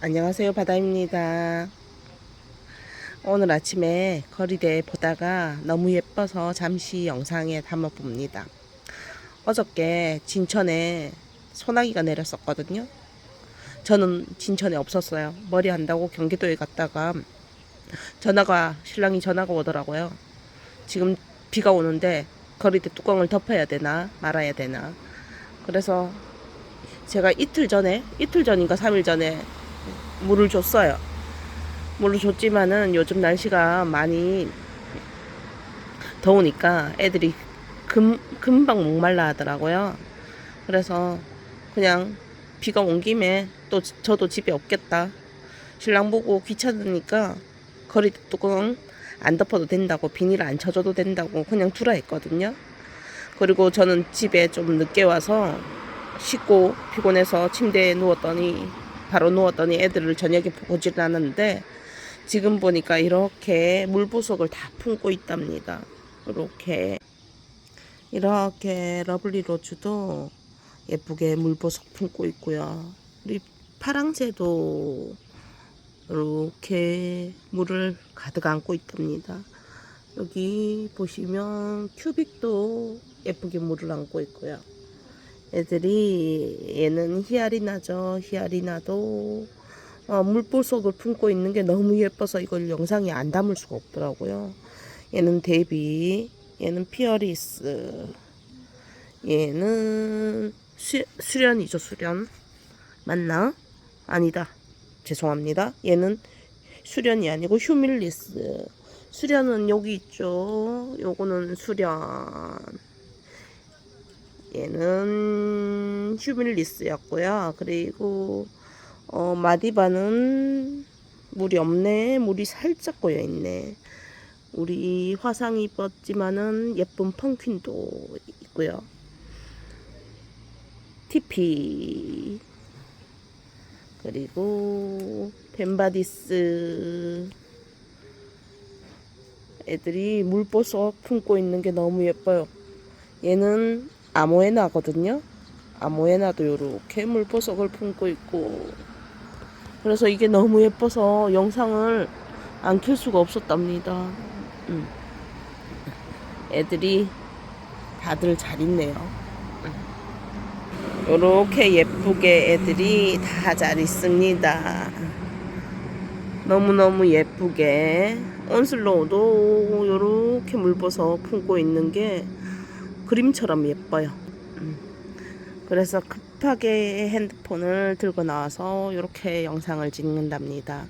안녕하세요 바다입니다. 오늘 아침에 거리대 보다가 너무 예뻐서 잠시 영상에 담아 봅니다. 어저께 진천에 소나기가 내렸었거든요. 저는 진천에 없었어요. 머리 한다고 경기도에 갔다가 전화가 신랑이 전화가 오더라고요. 지금 비가 오는데 거리대 뚜껑을 덮어야 되나 말아야 되나. 그래서 제가 이틀 전에 이틀 전인가 3일 전에 물을 줬어요. 물을 줬지만은 요즘 날씨가 많이 더우니까 애들이 금, 금방 목말라 하더라고요. 그래서 그냥 비가 온 김에 또 지- 저도 집에 없겠다. 신랑 보고 귀찮으니까 거리 뚜껑 안 덮어도 된다고 비닐 안 쳐줘도 된다고 그냥 두라 했거든요. 그리고 저는 집에 좀 늦게 와서 씻고 피곤해서 침대에 누웠더니 바로 누웠더니 애들을 저녁에 보질 않았는데 지금 보니까 이렇게 물보석을 다 품고 있답니다. 이렇게 이렇게 러블리 로즈도 예쁘게 물보석 품고 있고요. 우리 파랑새도 이렇게 물을 가득 안고 있답니다. 여기 보시면 큐빅도 예쁘게 물을 안고 있고요. 애들이 얘는 히아리나죠. 히아리나도 어, 물보석을 품고 있는 게 너무 예뻐서 이걸 영상에 안 담을 수가 없더라고요. 얘는 데비, 얘는 피어리스, 얘는 수, 수련이죠. 수련 맞나? 아니다. 죄송합니다. 얘는 수련이 아니고 휴밀리스. 수련은 여기 있죠. 요거는 수련. 얘는 휴밀리스였고요. 그리고 어, 마디바는 물이 없네. 물이 살짝 고여 있네. 우리 화상이 입었지만은 예쁜 펑퀸도 있고요. 티피 그리고 벤바디스 애들이 물보석 품고 있는 게 너무 예뻐요. 얘는 아모에나거든요. 아모에나도 요렇게 물보석을 품고 있고 그래서 이게 너무 예뻐서 영상을 안켤 수가 없었답니다. 음. 애들이 다들 잘 있네요. 음. 요렇게 예쁘게 애들이 다 잘 있습니다. 너무너무 예쁘게 온슬로우도 요렇게 물보석 품고 있는 게 그림처럼 예뻐요. 음. 그래서 급하게 핸드폰을 들고 나와서 이렇게 영상을 찍는답니다.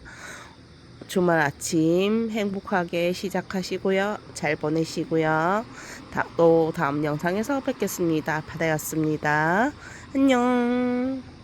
주말 아침 행복하게 시작하시고요. 잘 보내시고요. 다, 또 다음 영상에서 뵙겠습니다. 바다였습니다. 안녕.